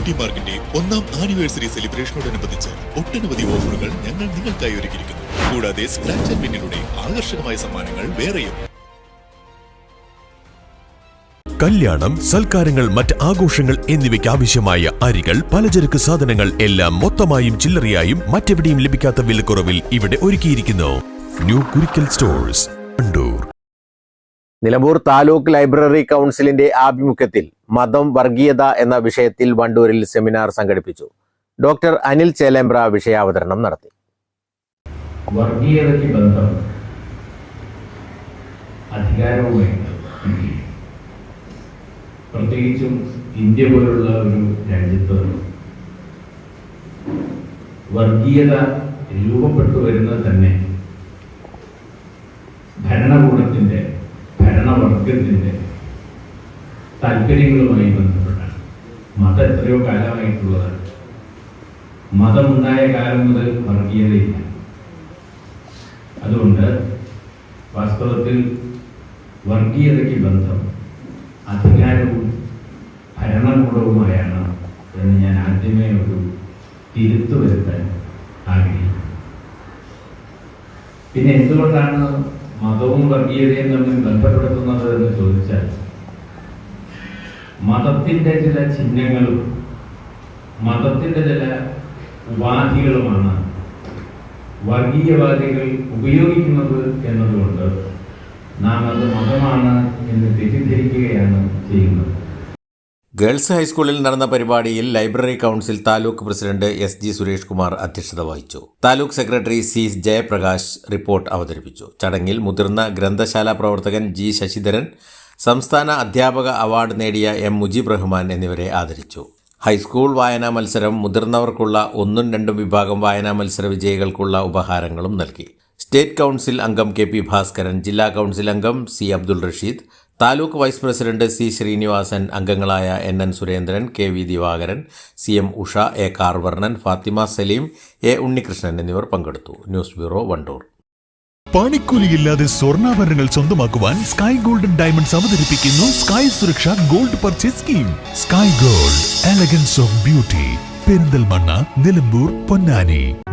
Beauty മാർക്കിന്റെ ഒന്നാം anniversary സെലിബ്രേഷനോടനുബന്ധിച്ച് ഒട്ടനവധി ഓഫറുകൾ ഞങ്ങൾ നിങ്ങൾക്കായി ഒരുക്കിയിരിക്കുന്നു. കൂടാതെ സ്ക്രാച്ച് ആൻഡ് വിന്നിലൂടെ ആകർഷകമായ സമ്മാനങ്ങൾ വേറെയും. കല്യാണം സൽക്കാരങ്ങൾ മറ്റ് ആഘോഷങ്ങൾ എന്നിവയ്ക്ക് ആവശ്യമായ അരികൾ പലചരക്ക് സാധനങ്ങൾ എല്ലാം മൊത്തമായും ചില്ലറയായും മറ്റെവിടെയും ലഭിക്കാത്ത വിലക്കുറവിൽ ഇവിടെ ഒരുക്കിയിരിക്കുന്നു. New Kurikkal stores Kandoor Nilambur taluk library കൗൺസിലിന്റെ ആഭിമുഖ്യത്തിൽ മതം വർഗീയത എന്ന വിഷയത്തിൽ വണ്ടൂരിൽ സെമിനാർ സംഘടിപ്പിച്ചു. ഡോക്ടർ അനിൽ ചേലേമ്പ്ര വിഷയാവതരണം നടത്തി. വർഗീയതയ്ക്ക് ബന്ധം അധികാരവുമായി പ്രത്യേകിച്ചും ഇന്ത്യ പോലുള്ള ഒരു രാജ്യത്ത് വർഗീയത രൂപപ്പെട്ടു വരുന്നത് തന്നെ ഭരണകൂടത്തിന്റെ ഭരണവർഗത്തിന്റെ താല്പര്യങ്ങളുമായി ബന്ധപ്പെട്ടാണ്. മതം എത്രയോ കാലമായിട്ടുള്ളതാണ്. മതമുണ്ടായ കാലം മുതൽ വർഗീയതയില്ല. അതുകൊണ്ട് വാസ്തവത്തിൽ വർഗീയതയ്ക്ക് ബന്ധം അധികാരവും ഭരണകൂടവുമായാണ് എന്ന് ഞാൻ ആദ്യമേ ഒരു തിരുത്തു വരുത്താൻ ആഗ്രഹിക്കുന്നു. പിന്നെ എന്തുകൊണ്ടാണ് മതവും വർഗീയതയും തമ്മിൽ ബന്ധപ്പെടുത്തുന്നത് എന്ന് ചോദിച്ചാൽ മതത്തിന്റെ ചില ചിഹ്നങ്ങളും മതത്തിന്റെ ചില ഉപാധികളുമാണ് വർഗീയവാദികൾ ഉപയോഗിക്കുന്നത് എന്നതുകൊണ്ട് നാം അത് മതമാണ് എന്ന് തെറ്റിദ്ധരിക്കുകയാണ് ചെയ്യുന്നത്. ഗേൾസ് ഹൈസ്കൂളിൽ നടന്ന പരിപാടിയിൽ library council taluk president S G Suresh Kumar അധ്യക്ഷത വഹിച്ചു. Taluk secretary C Jayaprakash report അവതരിപ്പിച്ചു. ചടങ്ങിൽ മുതിർന്ന ഗ്രന്ഥശാല പ്രവർത്തകൻ ജി ശശിധരൻ സംസ്ഥാന അധ്യാപക അവാർഡ് നേടിയ എം മുജീബ് റഹ്മാൻ എന്നിവരെ ആദരിച്ചു. ഹൈസ്കൂൾ വായനാ മത്സരം മുതിർന്നവർക്കുള്ള ഒന്നും രണ്ടും വിഭാഗം വായനാ മത്സര വിജയികൾക്കുള്ള ഉപഹാരങ്ങളും നൽകി. സ്റ്റേറ്റ് കൗൺസിൽ അംഗം കെ പി ഭാസ്കരൻ ജില്ലാ കൗൺസിൽ അംഗം C Abdul Rasheed taluk vice president C Srinivasan അംഗങ്ങളായ N N Surendran K V Divakaran C M Usha A Karvarnan Fathima Salim A Unnikrishnan എന്നിവർ പങ്കെടുത്തു. News bureau Vandoor. പണിക്കൂലിയില്ലാതെ സ്വർണാഭരണങ്ങൾ സ്വന്തമാക്കുവാൻ sky golden diamonds അവതരിപ്പിക്കുന്നു Sky Suraksha gold purchase scheme. Sky gold elegance of beauty Perinthalmanna Nilambur Ponnani.